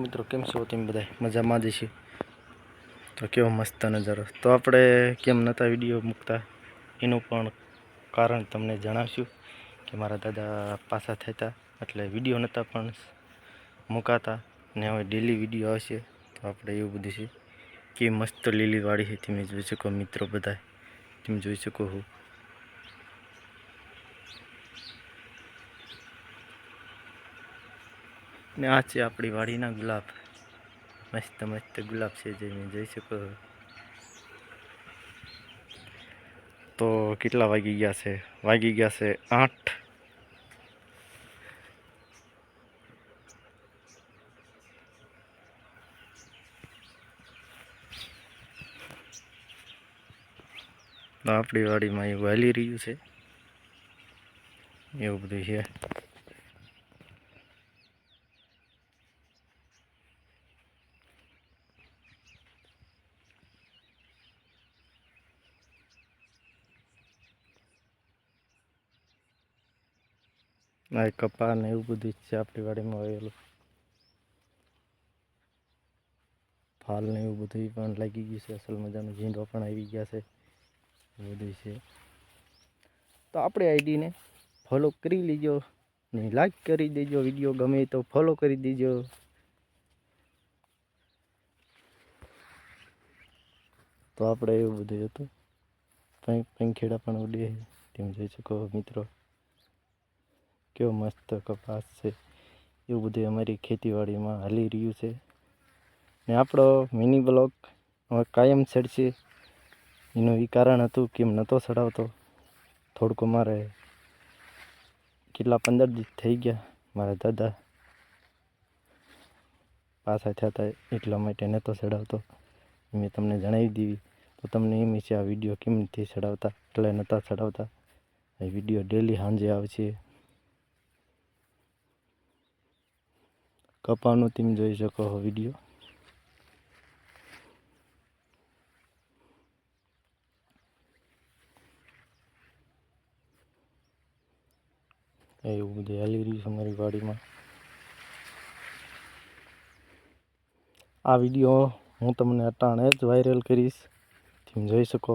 મિત્રો, કેમ છો તેમ બધા? મજામાં જ છે તો કેવો મસ્ત નજારો. તો આપણે કેમ નહોતા વીડિયો મૂકતા? એનું પણ કારણ તમને જણાવશું કે મારા દાદા પાછા થતા એટલે વીડિયો નહોતા પણ મૂકાતા. ને હવે ડેલી વીડિયો આવશે તો આપણે એવું બધું છે. કે મસ્ત લીલીવાળી છે. તમે જોઈ શકો મિત્રો બધા તમે જોઈ શકો હું. ને આ છે આપણી વાડીના ગુલાબ. મસ્ત મસ્ત ગુલાબ છે જે તમે જોઈ શકો તો કેટલા વાગી ગયા છે? વાગી ગયા છે આઠ. આપણી વાડીમાં એવું વહેલી રહ્યું છે. એવું બધું છે. આ કપા ને એવું બધું છે આપણી વાડીમાં આવેલું ફાલ ને એવું બધું પણ લાગી ગયું છે અસલ મજાનું ઝીંડો પણ આવી ગયા છે એવું બધું છે તો આપણે આઈડીને ફોલો કરી લેજો ને લાઈક કરી દેજો વીડિયો ગમે તો ફોલો કરી દેજો તો આપણે એવું બધું હતું કંઈક પંખેડા પણ ઉડે છે તેમ જોઈ શકો મિત્રો કેવો મસ્ત કપાસ છે. એવું બધું અમારી ખેતીવાડીમાં હાલી રહ્યું છે. ને આપણો મિની બ્લોક હવે કાયમ ચડશે એનું એ કારણ હતું કે એમ નહોતો ચડાવતો થોડુંક મારે કેટલા પંદર દિવસ થઈ ગયા મારા દાદા પાછા થયા હતા એટલા માટે નહોતો ચડાવતો મેં તમને જણાવી દીધી. તો તમને એમ છે આ વીડિયો કેમ નથી ચડાવતા એટલે નહોતા ચડાવતા વીડિયો ડેલી સાંજે આવશે. કપાનું તમે જોઈ શકો છો વીડિયો એવું બધું હાલી રહ્યું છે અમારી વાડીમાં. આ વીડિયો હું તમને અટાણે જ વાયરલ કરીશ. તમે જોઈ શકો.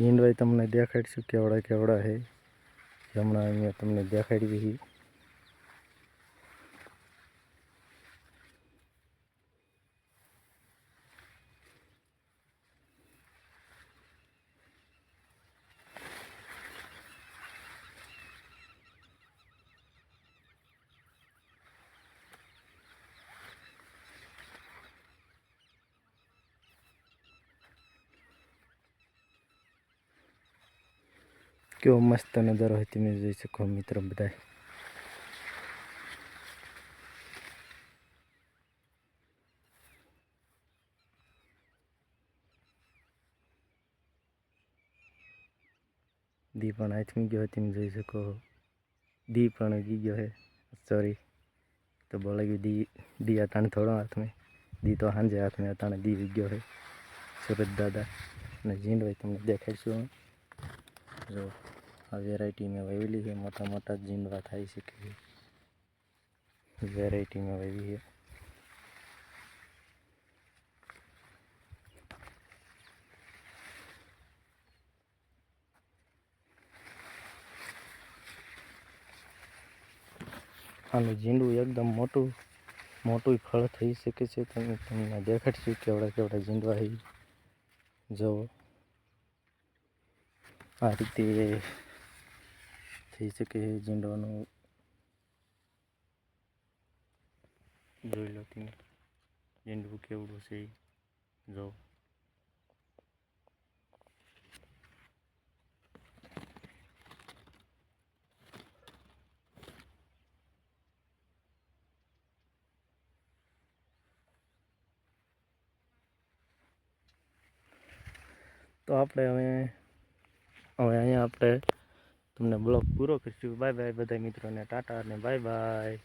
ઈંડવાય તમને દેખાડીશું કેવડા કેવડા છે હમણાં અહીંયા તમને દેખાડી કેવો મસ્ત નજારો હોય તમે જોઈ શકો મિત્રો બધા દી પણ આથમી ગયો હોય તમે જોઈ શકો દી પણ ઉગી ગયો હે સોરી તો બોલે ગયું દી દી અટાણે થોડો હાથમાં દી તો સાંજે હાથમાં અટાણે દી ઉગ્યો હે સુરત દાદા અને જીંડભાઈ તમને દેખાડશું જો આ વેરાયટી મેં વાવેલી છે, મોટા મોટા જીંડવા થાય છે કે વેરાયટી મેં વાવી છે. આનું જીંડું એકદમ મોટું મોટું ફળ થઈ શકે છે. તમે તમને દેખાડશું કેવડા કેવડા જીંડવા છે. જો આ રીતે થઈ શકે છે ઝીંડવાનું. જોઈ લો તમે. ઝીંડવું કેવડું છે જો. તો આપણે હવે હવે અહીંયા આપણે તમને બ્લોગ પૂરો કરીશું. બાય બાય બધા મિત્રોને. ટાટા અને બાય બાય